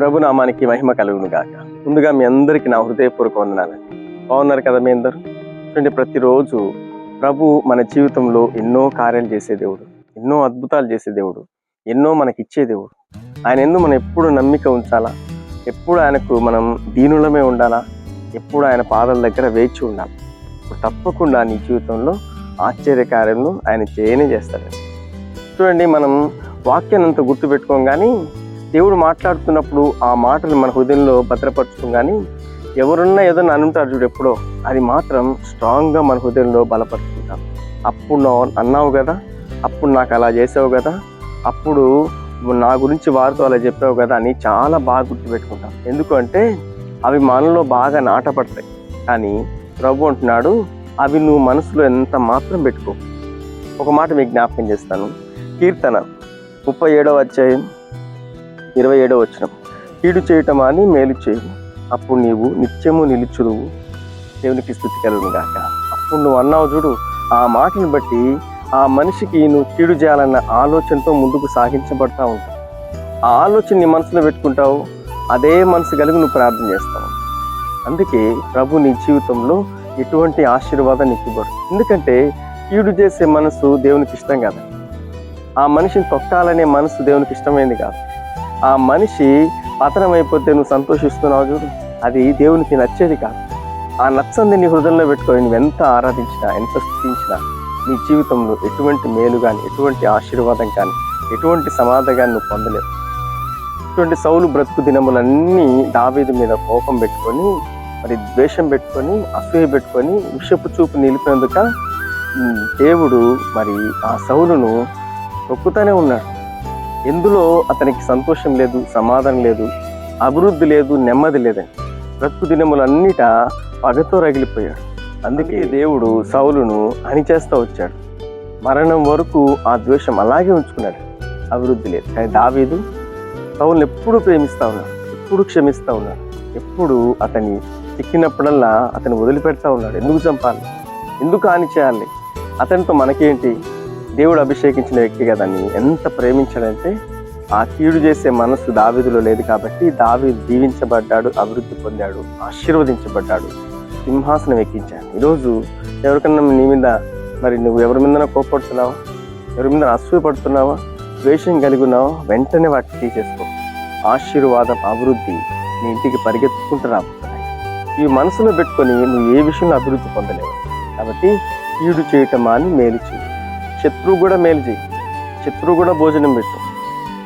ప్రభునామానికి మహిమ కలుగును గాక ముందుగా మీ అందరికీ నా హృదయపూర్వక వందనాలండి బాగున్నారు కదా మీ అందరూ? చూడండి ప్రతిరోజు ప్రభు మన జీవితంలో ఎన్నో కార్యాలు చేసే దేవుడు ఎన్నో అద్భుతాలు చేసే దేవుడు ఎన్నో మనకి ఇచ్చే దేవుడు. ఆయన ఎందు మనం ఎప్పుడు నమ్మిక ఉంచాలా? ఎప్పుడు ఆయనకు మనం దీనులమే ఉండాలా? ఎప్పుడు ఆయన పాదాల దగ్గర వేచి ఉండాలి? తప్పకుండా నీ జీవితంలో ఆశ్చర్య కార్యాలను ఆయన చేయనే చేస్తాడు. చూడండి మనం వాక్యాన్ని అంత గుర్తుపెట్టుకోం కానీ దేవుడు మాట్లాడుతున్నప్పుడు ఆ మాటలు మన హృదయంలో భద్రపరచుకోం కానీ ఎవరున్నా ఏదైనా అనుంటారు చూడు ఎప్పుడో అది మాత్రం స్ట్రాంగ్గా మన హృదయంలో బలపరుచుకుంటాం అప్పుడు అన్నావు కదా అప్పుడు నాకు అలా చేసావు కదా అప్పుడు నా గురించి వారితో అలా చెప్పావు కదా అని చాలా బాగా గుర్తుపెట్టుకుంటాం. ఎందుకంటే అవి మనలో బాగా నాటపడతాయి కానీ ప్రభు అంటున్నాడు అవి నువ్వు మనసులో ఎంత మాత్రం పెట్టుకో. ఒక మాట మీకు జ్ఞాపకం చేస్తాను. కీర్తన ముప్పై ఏడవ అధ్యాయం ఇరవై ఏడవ వచ్చిన కీడు చేయటం అని మేలు చేయము అప్పుడు నీవు నిత్యము నిలుచుదువు. దేవునికి స్థుతి కలుగును గాక. అప్పుడు నువ్వు అన్నావు చూడు ఆ మాటను బట్టి ఆ మనిషికి నువ్వు కీడు చేయాలన్న ఆలోచనతో ముందుకు సాగించబడతా ఉంటావు. ఆ ఆలోచన నీ మనసులో పెట్టుకుంటావు. అదే మనసు కలిగి నువ్వు ప్రార్థన చేస్తావు. అందుకే ప్రభు నీ జీవితంలో ఎటువంటి ఆశీర్వాదం నీకు ఇవ్వడు. ఎందుకంటే కీడు చేసే మనసు దేవునికి ఇష్టం కాదు. ఆ మనిషిని తొక్కాలనే మనసు దేవునికి ఇష్టమైంది కాదు. ఆ మనిషి పతనం అయిపోతే నువ్వు సంతోషిస్తున్నావు చూడు. అది దేవునికి నచ్చేది కాదు. ఆ నచ్చంది నీ హృదయంలో పెట్టుకొని నువ్వు ఎంత ఆరాధించినా ఎంత స్థుతించినా నీ జీవితంలో ఎటువంటి మేలు కానీ ఎటువంటి ఆశీర్వాదం కానీ ఎటువంటి సమాధ కానీ నువ్వు పొందలేవు. ఇటువంటి సౌలు బ్రతుకు దినములన్నీ దావీదు మీద కోపం పెట్టుకొని మరి ద్వేషం పెట్టుకొని అసూయ పెట్టుకొని విషపు చూపు నిలిపినందుక దేవుడు మరి ఆ సౌలును తొక్కుతూనే ఉన్నాడు. ఎందులో అతనికి సంతోషం లేదు సమాధానం లేదు అభివృద్ధి లేదు నెమ్మది లేదని బ్రతుకు దినములన్నిట పగతో రగిలిపోయాడు. అందుకే దేవుడు సౌలును అణిచేస్తూ వచ్చాడు. మరణం వరకు ఆ ద్వేషం అలాగే ఉంచుకున్నాడు. అభివృద్ధి లేదు. కానీ దావీదు సౌలును ఎప్పుడు ప్రేమిస్తూ ఉన్నాడు. ఎప్పుడు క్షమిస్తూ ఉన్నాడు. ఎప్పుడు అతని చిక్కినప్పుడల్లా అతను వదిలిపెడతా ఉన్నాడు. ఎందుకు చంపాలి? ఎందుకు హాని చేయాలి? అతనితో మనకేంటి? దేవుడు అభిషేకించిన వ్యక్తి కదని ఎంత ప్రేమించాడంటే ఆ కీడు చేసే మనస్సు దావీదులో లేదు కాబట్టి దావీదు దీవించబడ్డాడు అభివృద్ధి పొందాడు ఆశీర్వదించబడ్డాడు సింహాసనం ఎక్కించాడు. ఈరోజు ఎవరికన్నా నీ మీద మరి నువ్వు ఎవరి మీద కోపడుతున్నావా? ఎవరి మీద అసూయపడుతున్నావా? ద్వేషం కలిగి ఉన్నావా? వెంటనే వాటిని తీసేసుకో. ఆశీర్వాదం అభివృద్ధి నీ ఇంటికి పరిగెత్తుకుంటూ రాబోతున్నాయి. ఈ మనసులో పెట్టుకొని నువ్వు ఏ విషయంలో అభివృద్ధి పొందలేవు. కాబట్టి కీడు చేయటం అని మేలు చేయి. శత్రువు కూడా మేలు చేయి. శత్రువు కూడా భోజనం పెట్టు.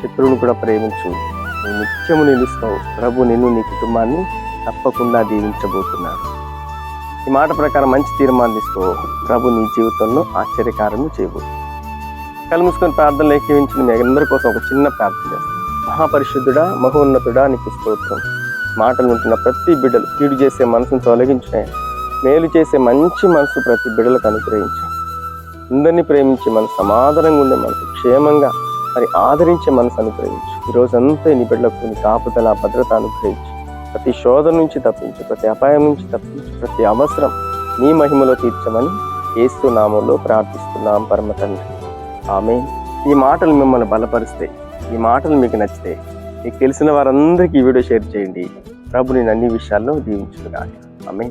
శత్రువును కూడా ప్రేమించు. నువ్వు నిత్యము నిలుస్తావు. ప్రభు నిన్ను నీ కుటుంబాన్ని తప్పకుండా దీవించబోతున్నాడు. ఈ మాట ప్రకారం మంచి తీర్మానం తీసుకో ప్రభు నీ జీవితంలో ఆశ్చర్యకారము చేయబోతు. కళ్ళు మూసుకొని ప్రార్థనలు ఏకీవించిన మీ అందరి కోసం ఒక చిన్న ప్రార్థన చేస్తాను. మహాపరిశుద్ధుడా మహోన్నతుడా నీకు స్తోత్రం. మాటలు ఉంటున్న ప్రతి బిడ్డలు కీడు చేసే మనసును తొలగించాయి మేలు చేసే మంచి మనసు ప్రతి బిడ్డలకు అనుగ్రహించాను అందరినీ ప్రేమించే మనసు సమాధానంగా ఉండే మనసు క్షేమంగా మరి ఆదరించే మనసు అనుగ్రహించు ఈ రోజంతా నీ బిడ్డలకు నీ కాపుదల భద్రత అనుగ్రహించు. ప్రతి శోధన నుంచి తప్పించు ప్రతి అపాయం నుంచి తప్పించు ప్రతి అవసరం నీ మహిమలో తీర్చమని ఏస్తు నామంలో ప్రార్థిస్తున్నాం పరమ తండ్రి. ఆమె ఈ మాటలు మిమ్మల్ని బలపరిస్తే ఈ మాటలు మీకు నచ్చితే మీకు తెలిసిన వారందరికీ ఈ వీడియో షేర్ చేయండి. ప్రభు నేను అన్ని విషయాల్లో దీవించుగా ఆమె